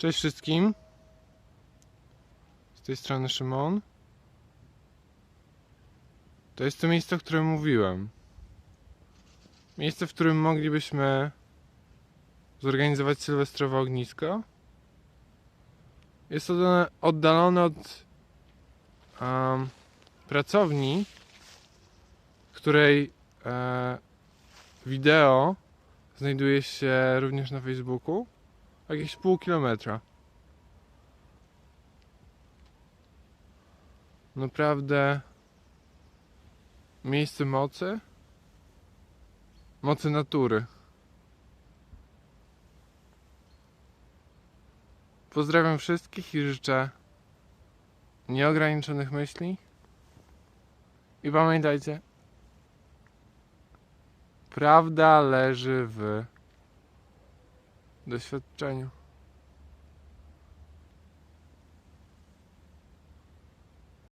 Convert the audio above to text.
Cześć wszystkim. Z tej strony Szymon. To jest to miejsce, o którym mówiłem. Miejsce, w którym moglibyśmy zorganizować sylwestrowe ognisko. Jest oddalone, oddalone od em, pracowni, której e, wideo znajduje się również na Facebooku. Jakieś pół kilometra. Naprawdę miejsce mocy, mocy natury. Pozdrawiam wszystkich i życzę nieograniczonych myśli. I pamiętajcie, prawda leży w doświadczeniu.